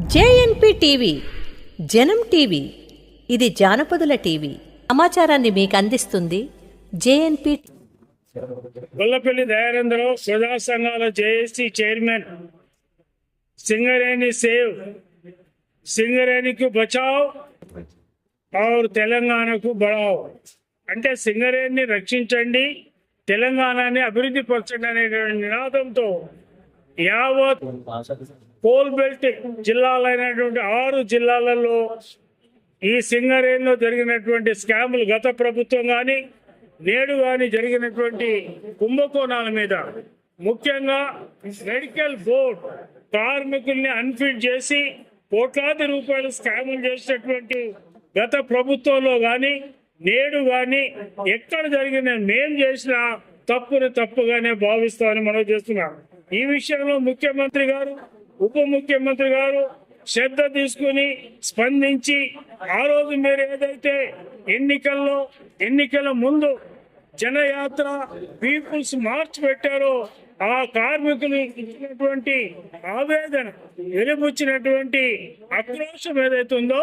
JNP TV జనం TV ఇది జానపదుల TV. సమాచారాన్ని మీకు అందిస్తుంది జేఎన్పి గొల్లపల్లి దయానందరావు ప్రజా సంఘాల జేఏసీ చైర్మన్. సింగరేణి సేవ్. సింగరేణికి బచావ్. और తెలంగాణకు బడావ్. అంటే సింగరేణిని రక్షించండి తెలంగాణని అభివృద్ధి పరచండి అనేటువంటి నినాదంతో యావత్ కోల్ బెల్ట్ జిల్లాలైనటువంటి ఆరు జిల్లాలలో ఈ సింగరేణిలో జరిగినటువంటి స్కాములు గత ప్రభుత్వం కానీ నేడు కానీ జరిగినటువంటి కుంభకోణాల మీద ముఖ్యంగా మెడికల్ బోర్డ్ కార్మికుల్ని అన్ఫిట్ చేసి కోట్లాది రూపాయలు స్కాములు చేసినటువంటి గత ప్రభుత్వంలో కానీ నేడు కానీ ఎక్కడ జరిగిన మేం చేసిన తప్పుని తప్పుగానే భావిస్తామని మనం చేస్తున్నాం. ఈ విషయంలో ముఖ్యమంత్రి గారు ఉప ముఖ్యమంత్రి గారు శ్రద్ధ తీసుకుని స్పందించి ఆ రోజు మీరు ఏదైతే ఎన్నికల్లో ఎన్నికల ముందు జనయాత్ర పీపుల్స్ మార్చ్ పెట్టారో ఆ కార్మికులు ఇచ్చినటువంటి ఆవేదన వెలుబుచ్చినటువంటి ఆక్రోషం ఏదైతే ఉందో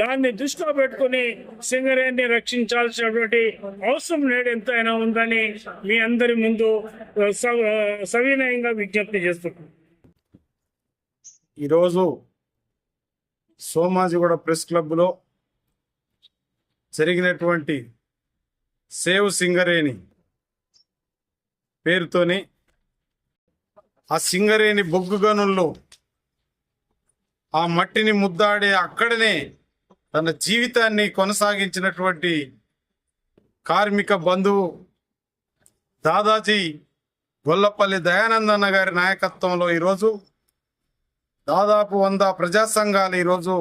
దాన్ని దృష్టిలో పెట్టుకుని సింగరేణిని రక్షించాల్సినటువంటి అవసరం నేడు ఎంతైనా ఉందని మీ అందరి ముందు సవినయంగా విజ్ఞప్తి చేస్తున్నాను ఈరోజు సోమాజిగూడ ప్రెస్ క్లబ్లో జరిగినటువంటి సేవ్ సింగరేణి పేరుతోని ఆ సింగరేణి బొగ్గు గనుల్లో ఆ మట్టిని ముద్దాడే అక్కడనే తన జీవితాన్ని కొనసాగించినటువంటి కార్మిక బంధువు దాదాజీ గొల్లపల్లి దయానందన్న గారి నాయకత్వంలో ఈరోజు దాదాపు వంద ప్రజా సంఘాలు ఈరోజు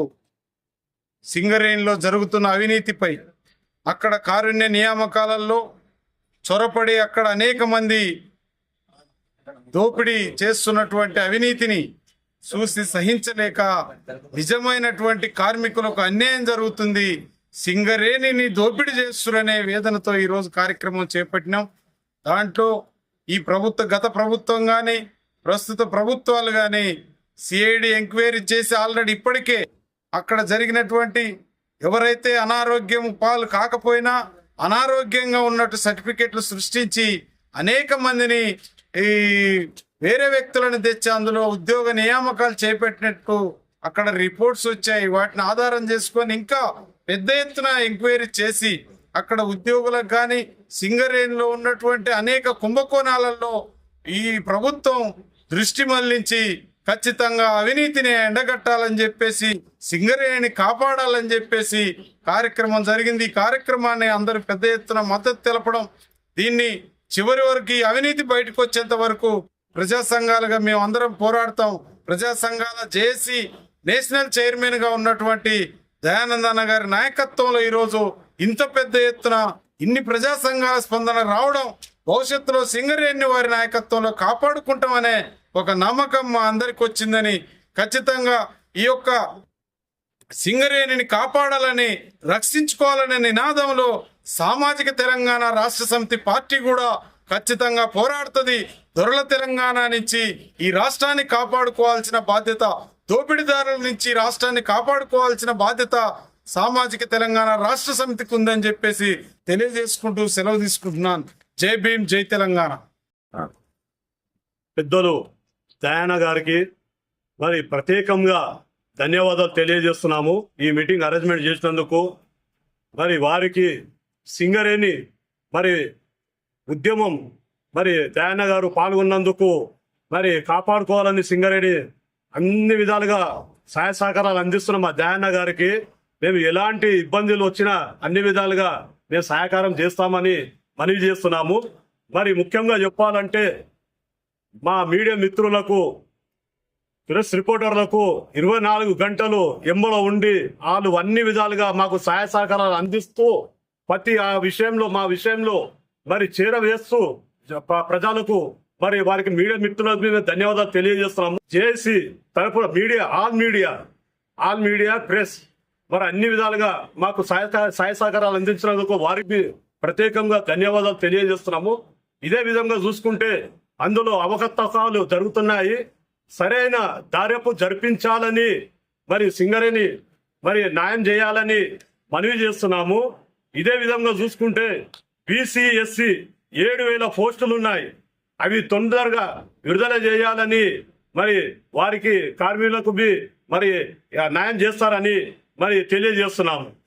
సింగరేణిలో జరుగుతున్న అవినీతిపై అక్కడ కారుణ్య నియామకాలలో చొరపడి అక్కడ అనేక మంది దోపిడీ చేస్తున్నటువంటి అవినీతిని చూసి సహించలేక నిజమైనటువంటి కార్మికులకు అన్యాయం జరుగుతుంది. సింగరేణిని దోపిడీ చేస్తురనే వేదనతో ఈరోజు కార్యక్రమం చేపట్టినాం. దాంట్లో ఈ ప్రభుత్వ గత ప్రభుత్వం కానీ ప్రస్తుత ప్రభుత్వాలు కానీ సిఐడి ఎంక్వైరీ చేసి ఆల్రెడీ ఇప్పటికే అక్కడ జరిగినటువంటి ఎవరైతే అనారోగ్యం పాలు కాకపోయినా అనారోగ్యంగా ఉన్నట్టు సర్టిఫికెట్లు సృష్టించి అనేక మందిని ఈ వేరే వ్యక్తులను తెచ్చి అందులో ఉద్యోగ నియామకాలు చేపట్టినట్టు అక్కడ రిపోర్ట్స్ వచ్చాయి. వాటిని ఆధారం చేసుకొని ఇంకా పెద్ద ఎత్తున ఎంక్వైరీ చేసి అక్కడ ఉద్యోగులకు కానీ సింగరేణిలో ఉన్నటువంటి అనేక కుంభకోణాలలో ఈ ప్రభుత్వం దృష్టి మళ్ళించి ఖచ్చితంగా అవినీతిని ఎండగట్టాలని చెప్పేసి సింగరేణిని కాపాడాలని చెప్పేసి కార్యక్రమం జరిగింది. ఈ కార్యక్రమాన్ని అందరూ పెద్ద ఎత్తున మద్దతు తెలపడం దీన్ని చివరి వరకు అవినీతి బయటకు వచ్చేంత వరకు ప్రజా సంఘాలుగా మేము అందరం పోరాడతాం. ప్రజా సంఘాల జేఏసీ నేషనల్ చైర్మన్గా ఉన్నటువంటి దయానందన్న గారి నాయకత్వంలో ఈరోజు ఇంత పెద్ద ఎత్తున ఇన్ని ప్రజా సంఘాల స్పందన రావడం భవిష్యత్తులో సింగరేణి వారి నాయకత్వంలో కాపాడుకుంటామనే ఒక నమ్మకం మా అందరికి వచ్చిందని ఖచ్చితంగా ఈ యొక్క సింగరేణిని కాపాడాలని రక్షించుకోవాలనే నినాదంలో సామాజిక తెలంగాణ రాష్ట్ర సమితి పార్టీ కూడా ఖచ్చితంగా పోరాడుతుంది. దొరల తెలంగాణ నుంచి ఈ రాష్ట్రాన్ని కాపాడుకోవాల్సిన బాధ్యత దోపిడీదారుల నుంచి రాష్ట్రాన్ని కాపాడుకోవాల్సిన బాధ్యత సామాజిక తెలంగాణ రాష్ట్ర సమితికి ఉందని చెప్పేసి తెలియజేసుకుంటూ సెలవు తీసుకుంటున్నాను. జై భీమ్ జై తెలంగాణ. పెద్దలు దయానా గారికి మరి ప్రత్యేకంగా ధన్యవాదాలు తెలియజేస్తున్నాము. ఈ మీటింగ్ అరేంజ్మెంట్ చేసినందుకు మరి వారికి సింగరేణి మరి ఉద్యమం మరి దయాన గారు పాల్గొన్నందుకు మరి కాపాడుకోవాలని సింగరేణి అన్ని విధాలుగా సహాయ సహకారాలు అందిస్తున్న మా దయాన్న గారికి. మేము ఎలాంటి ఇబ్బందులు వచ్చినా అన్ని విధాలుగా మేము సహకారం చేస్తామని మనవి చేస్తున్నాము. మరి ముఖ్యంగా చెప్పాలంటే మా మీడియా మిత్రులకు ప్రెస్ రిపోర్టర్లకు ఇరవై నాలుగు గంటలు ఎంబలో ఉండి వాళ్ళు అన్ని విధాలుగా మాకు సహాయ సహకారాలు అందిస్తూ ప్రతి ఆ విషయంలో మా విషయంలో మరి చేరవేస్తూ ప్రజలకు మరి వారికి మీడియా మిత్రులకు మేము ధన్యవాదాలు తెలియజేస్తున్నాము. జేసి తరపున media all media all media press మరి అన్ని విధాలుగా మాకు సహాయ సహాయ సహకారాలు అందించినందుకు వారికి ప్రత్యేకంగా ధన్యవాదాలు తెలియజేస్తున్నాము. ఇదే విధంగా చూసుకుంటే అందులో అవకతవకాలు జరుగుతున్నాయి. సరైన దార్యపు జరిపించాలని మరి సింగరేని మరి న్యాయం చేయాలని మనవి చేస్తున్నాము. ఇదే విధంగా చూసుకుంటే బీసీ ఎస్సీ ఏడు వేల పోస్టులు ఉన్నాయి. అవి తొందరగా విడుదల చేయాలని మరి వారికి కార్మికులకు బి మరి న్యాయం చేస్తారని మరి తెలియజేస్తున్నాము.